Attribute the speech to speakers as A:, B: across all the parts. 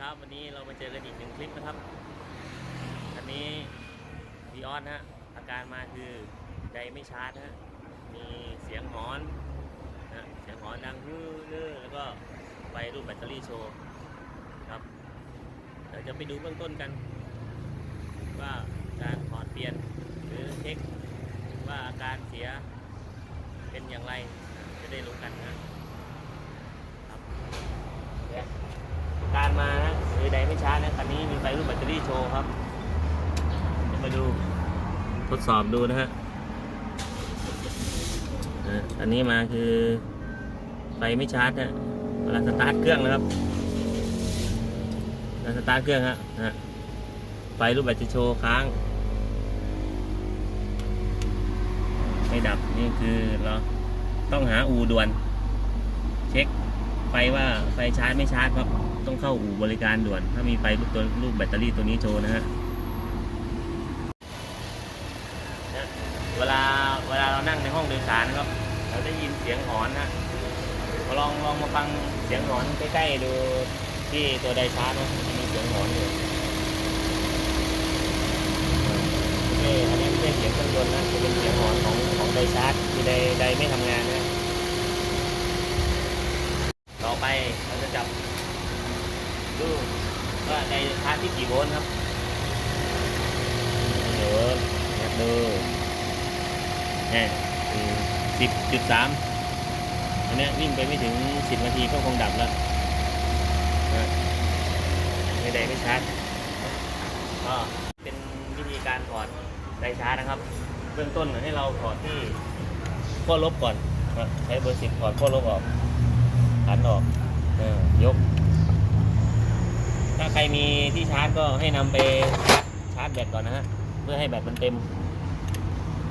A: ครับ วันนี้เรามาเจอกันอีกหนึ่งคลิปนะครับ อันนี้วีออนฮะอาการมาคือไดไม่ชาร์จฮะมีเสียงหอนนะเสียงหอนดังฮือเนอแล้วก็ไฟรูปแบตเตอรี่โชว์ครับเดี๋ยวจะไปดูเบื้องต้นกัน ว่าการถอดเปลี่ยนหรือเช็คว่าอาการเสียเป็นอย่างไรจะได้รู้กันนะครับการมา ไดไม่ช้านะคันนี้มีไฟรูปแบตเตอรี่โชว์ครับจะมาดูทดสอบดูนะฮะอันนี้มาคือไฟไม่ชาร์จนะเวลาสตาร์ทเครื่องนะครับเวลาสตาร์ทเครื่องฮะนะฮะไฟรูปแบตจะโชว์ค้างไม่ดับนี่คือเราต้องหาอูด่วน เช็คไฟว่าไฟชาร์จไม่ชาร์จครับ ต้องเข้าอู่บริการด่วน ถ้ามีไฟรูปตัวรูปแบตเตอรี่ตัวนี้โชว์นะฮะเวลาเวลาเรานั่งในห้องโดยสารนะครับ เราได้ยินเสียงหอนนะลองลองมาฟังเสียงหอนใกล้ๆดูที่ตัวไดชาร์จนะมันมีเสียงหอนอยู่โอเคอันนี้ไม่ใช่เสียงเครื่องยนต์นะจะเป็นเสียงหอนของของไดชาร์จที่ไดไดไม่ทำงานนะต่อไปเราจะจับ ดูว่าในชาร์จที่กี่โวลต์ครับเดี๋ยวนับดูนี่สิบจุดสามอันนี้วิ่งไปไม่ถึงสิบนาทีก็คงดับแล้วไม่ได้ไม่ชาร์จก็เป็นวิธีการถอดไดชาร์จนะครับ เบื้องต้นให้เราถอดที่ขั้วลบก่อนใช้เบอร์สิบถอดขั้วลบออกขันออกยก ถ้าใครมีที่ชาร์จก็ให้นำไปชาร์จแบตก่อนนะฮะ เพื่อให้แบตมันเต็ม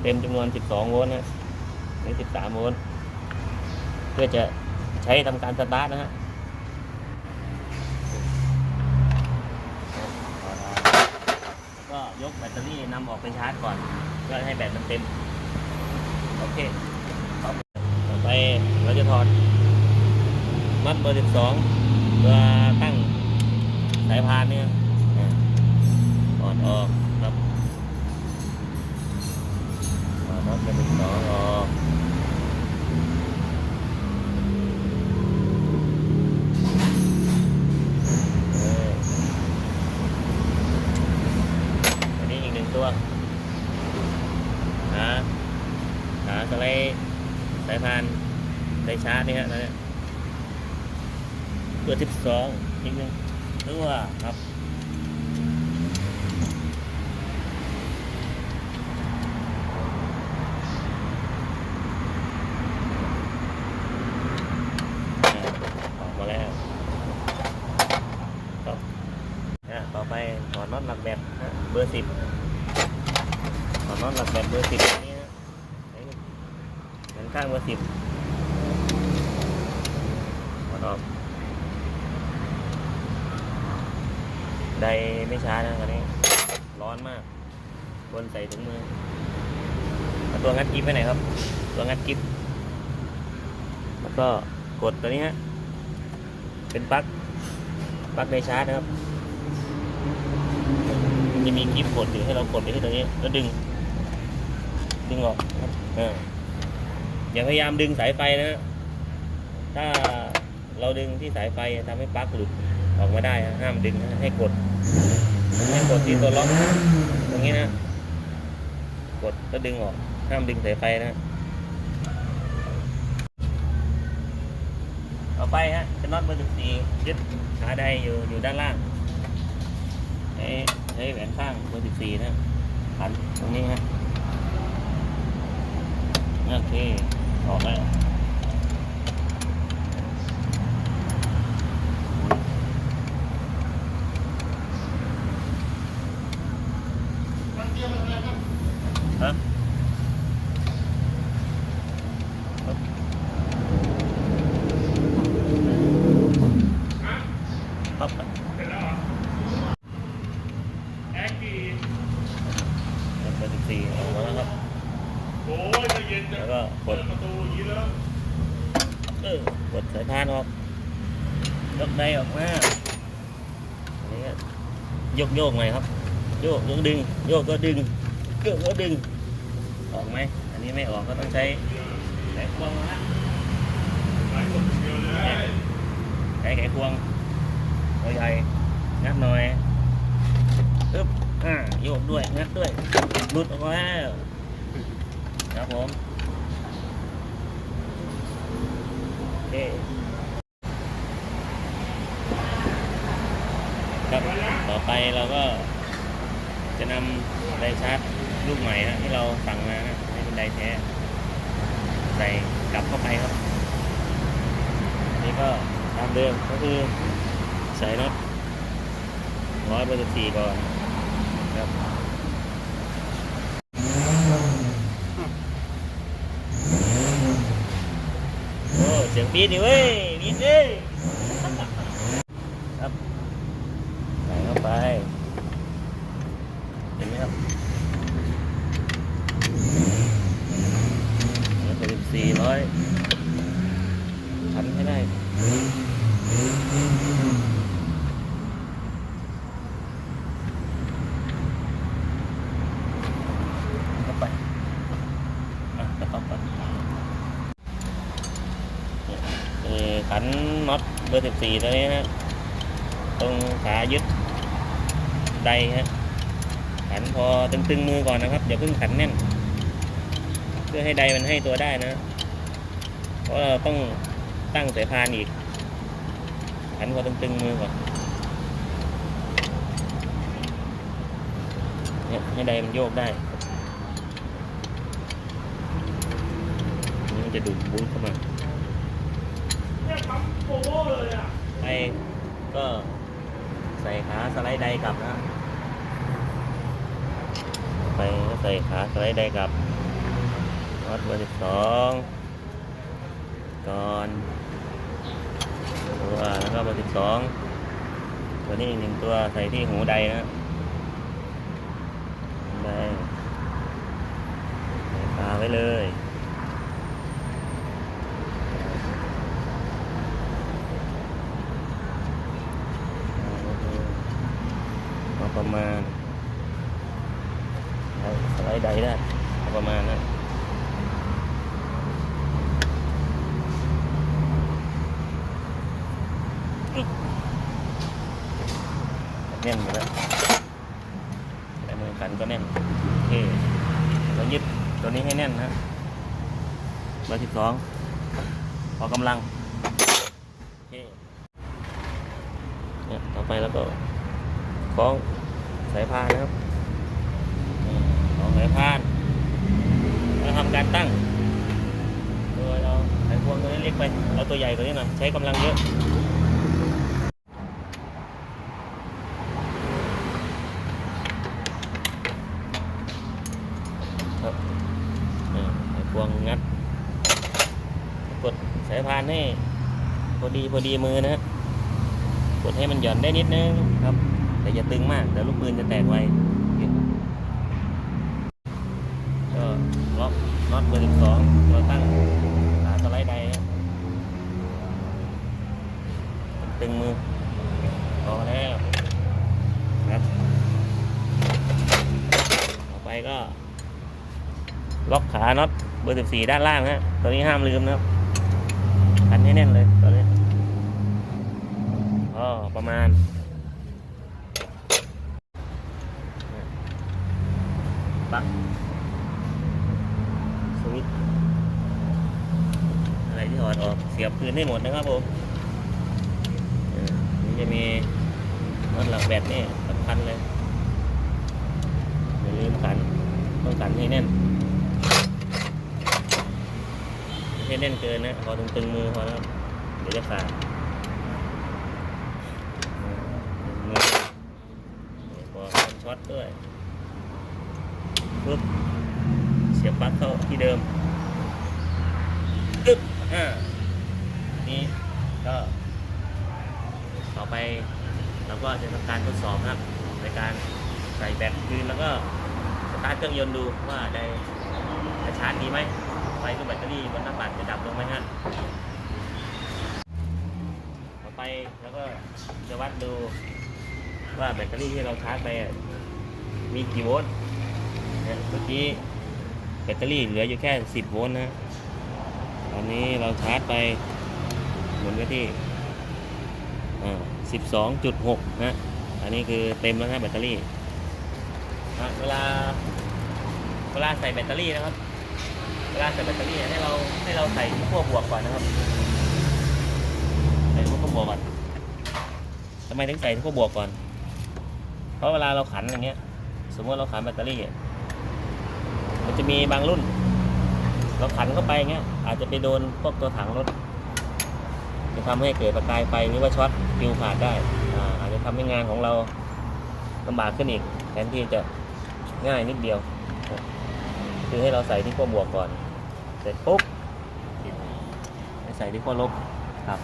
A: เต็มจำนวน 12 โวลต์นะหรือ 13 โวลต์ เพื่อจะใช้ทำการสตาร์ทนะฮะก็ยกแบตเตอรี่นำออกไปชาร์จก่อนเพื่อให้แบตมันเต็ม โอเค ต่อไปเราจะถอดมัดเบอร์สิบสองตัวตั้ง สายพานเนี่ยอะถอดออกครับถอดมัดเบอร์สิบสองออกอันนี้อีกหนึ่งตัวหาหาสไลด์สายพานได้ชาร์จนี่ฮะตอนนี้เบอร์สิบสองอีกหนึ่ง ตัวครับออกมาแล้วครับอะต่อไปถอดน็อตหลักแบบฮะเบอร์สิบถอดน็อตหลักแบบเบอร์สิบนี้ฮะเหมือนข้างเบอร์สิบถอดออก ไดไม่ช้านะคันนี้ ร้อนมากควรใส่ถุงมือเอาตัวงัดกิฟไปไหนครับ ตัวงัดกิฟแล้วก็กดตัวนี้ฮะ เป็นปลั๊กปลั๊กไดชาร์จนะครับมันจะมีกิฟกดอยู่ให้เรากดไปที่ตัวนี้ แล้วดึง ดึงออกอย่าพยายามดึงสายไฟนะฮะถ้าเราดึงที่สายไฟทำให้ปลั๊กหลุด ออกมาได้ห้ามดึงให้กดให้กดที่ตัวล็อกตรงนี้นะ กดแล้วดึงออกห้ามดึงสายไฟนะต่อไปฮะจะน็อตเบอร์สิบสี่ยึดขาใดอยู่อยู่ด้านล่างใช้ใช้แหวนข้างเบอร์สิบสี่นะขันตรงนี้ฮะโอเคออกแล้ว ฮะครับ
B: เสร็จแล้วเหรอแอคกี
A: เบอร์ สิบสี่ออกมาแล้วครับ
B: โอ้ยจะเย็นจะ
A: แล้วก็ก
B: เปิ
A: ด
B: ดประตูอย่างนี้แล้ว
A: เออกดสายพานออกยกไดออกมานี่ก็โยกโยกหน่อยครับโยกโยกดึงโยกก็ดึงโยกก็ดึงออกไหมอันนี้ไม่ออกก็ต้องใช้ไขควงนะ
B: หลายคนเดียวเลย
A: ใช้ไขควงตัวใหญ่งัดหน่อยอึ๊บ อ่าโยกด้วยงัดด้วยหลุดออกมาแล้วครับผมโอเคครับต่อไปเราก็จะนำไดชาร์จลูกใหม่นะที่เราสั่งมานะให้เป็นไดแท้ใส่กลับเข้าไปครับ นี่ก็ตามเดิมก็คือใส่น็อตร้อยเปอร์เซ็นต์สี่ก่อน ครับโอ้เสียงปี๊ดดิเว้ยปี๊ดดิครับใส่เข้าไปเห็นไหมครับร้อยเปอร์เซ็นต์สี่ร้อยพันให้ได้ เข้าไปอะจะเข้าไปเนี่ยเอ่อ ขันน็อตเบอร์สิบสี่ตัวนี้นะตรงขายึดใดฮะขันพอตึงๆมือก่อนนะครับอย่าเพิ่งขันแน่น เพื่อให้ใดมันให้ตัวได้นะเพราะเราต้องตั้งสายพานอีก ขันพอตึงๆมือก่อนเนี่ยให้ใดมันโยกได้นี่มันจะดูดบุ้นเข้ามา ไปก็ใส่ขาสไลด์ไดกลับนะ ไปก็ใส่ขาสไลด์ไดกลับวัดเบอร์สิบสองก่อนตัวแล้วก็เบอร์สิบสองตัวนี้หนึ่งตัวใส่ที่หูไดนะไดใส่ขาไว้เลย เอา ประมาณสไลด์ใดได้ประมาณนั้นแน่นหมดแล้วแต่มือขันก็แน่น โอเคเรายึดตัวนี้ให้แน่นนะเบอร์สิบสองพอกำลัง โอเคเนี่ยต่อไปแล้วก็คล้อง พานนะครับนี่คล้องสายพานแล้วทำการตั้งโดยเราไขควงตัวนี้เล็กไปเอาตัวใหญ่กว่านี้หน่อยใช้กำลังเยอะครับนี่ไขควงงัดกดสายพานให้พอดีพอดีมือนะฮะกดให้มันหย่อนได้นิดนึงครับ แต่อย่าตึงมากเดี๋ยวลูกปืนจะแตกไวก็ล็อกน็อตเบอร์สิบสองตัวตั้งขาสไลด์ใดตึงมือพอแล้วครับต่อไปก็ ล็อกขาน็อตเบอร์สิบสี่ด้านล่างนะตัวนี้ห้ามลืมนะครับคันให้แน่นเลยตัวนี้ก็ประมาณปลั๊กสวิตช์อะไรที่ถอดออก เสียบคืนให้หมดนะครับผมออนี่จะมีน็อตหลักแบตนี่สำคัญเลยอย่าลืมขันต้องขันให้แน่นไม่ให้แน่นเกินนะพอตึงๆมือพอแล้วเดี๋ยวจะขาดมือพอช็อตด้วยปึ๊บเสียบปลั๊กเข้าที่เดิมอึ๊บอ่า นี่ก็ต่อไปเราก็จะทำการทดสอบนะครับในการใส่แบตคืนแล้วก็สตาร์ทเครื่องยนต์ดูว่าได้ชาร์จดีไหมไฟกับแบตเตอรี่บนหน้าปัดจะดับลงไหมฮะต่อไปแล้วก็จะวัดดูว่าแบตเตอรี่ที่เราชาร์จไปมีกี่โวลต์เนี่ยเมื่อกี้แบตเตอรี่เหลืออยู่แค่ 10 โวลต์นะ ตอนนี้เราชาร์จไป หมุนไปที่อ่า12.6นะ อันนี้คือเต็มแล้วนะแบตเตอรี่เวลาเวลาใส่แบตเตอรี่นะครับ เวลาใส่แบตเตอรี่ให้เราให้เราใส่ขั้วบวกก่อนนะครับ ใส่ขั้วบวกก่อนทำไมถึงใส่ขั้วบวกก่อน เพราะเวลาเราขันอย่างเงี้ย สมมติเราขันแบตเตอรี่ มันจะมีบางรุ่น เราขันเข้าไปอย่างเงี้ยอาจจะไปโดนพวกตัวถังรถ จะทำให้เกิดประกายไฟหรือว่าช็อตฟิวขาดได้อาจจะทำให้งานของเราลำบากขึ้นอีกแทนที่จะง่ายนิดเดียว คือให้เราใส่ที่ขั้วบวกก่อน เสร็จปุ๊บไปใส่ที่ขั้วลบครับ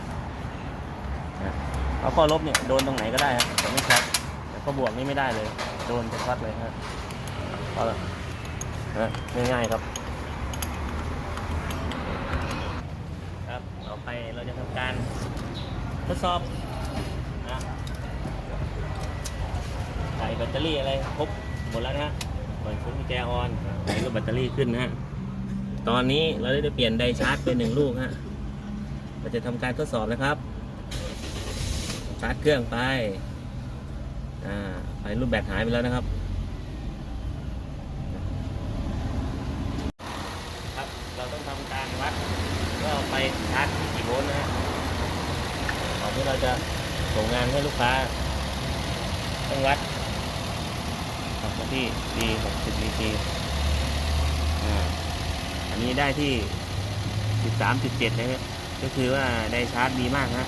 A: เอาขั้วลบเนี่ยโดนตรงไหนก็ได้ครับแต่ไม่ช็อตแต่ขั้วบวกนี่ไม่ได้เลย โดนจะช็อตเลยฮะเอาละง่ายๆครับต่อไปเราจะทำการ ทดสอบนะใส่แบตเตอรี่อะไรครบหมดแล้วนะฮะเปิดชุดแจออนใส่ลูกแบตเตอรี่ขึ้นนะฮะตอนนี้เราได้เปลี่ยนไดชาร์จไปหนึ่งลูกฮะเราจะทำการทดสอบนะครับชาร์จเครื่องไปอ่าไฟรูปแบตหายไปแล้วนะครับครับ เราต้องทำการวัดว่าไปชาร์จกี่โวลต์นะฮะ ก่อนที่เราจะส่งงานให้ลูกค้าต้องวัดกับที่ D 60 DC อ่าอันนี้ได้ที่13.7นะฮะก็คือว่าได้ชาร์จดีมากฮะ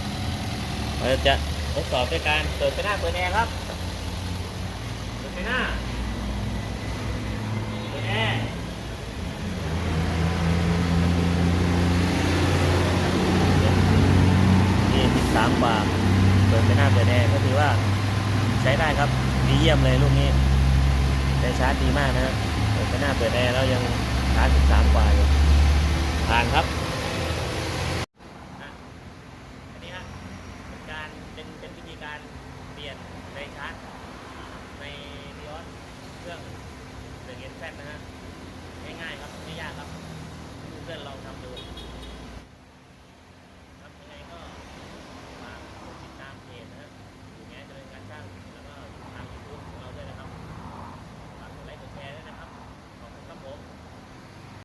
A: เราจะทดสอบด้วยการเปิดไฟหน้าเปิดแอร์ครับเปิดไฟหน้า ใช้ได้ครับ ดีเยี่ยมเลยลูกนี้ได้ชาร์จดีมากนะฮะเปิดหน้าเปิดแอร์แล้วยังชาร์จ13กว่าอยู่ผ่านครับอันนี้ฮะเป็นการเป็นเป็นวิธีการเปลี่ยนในชาร์จในดิออสเครื่องเดีอดเย็นแฟนนะฮะง่ายๆครับไม่ยากครับเพื่อนลองทำดู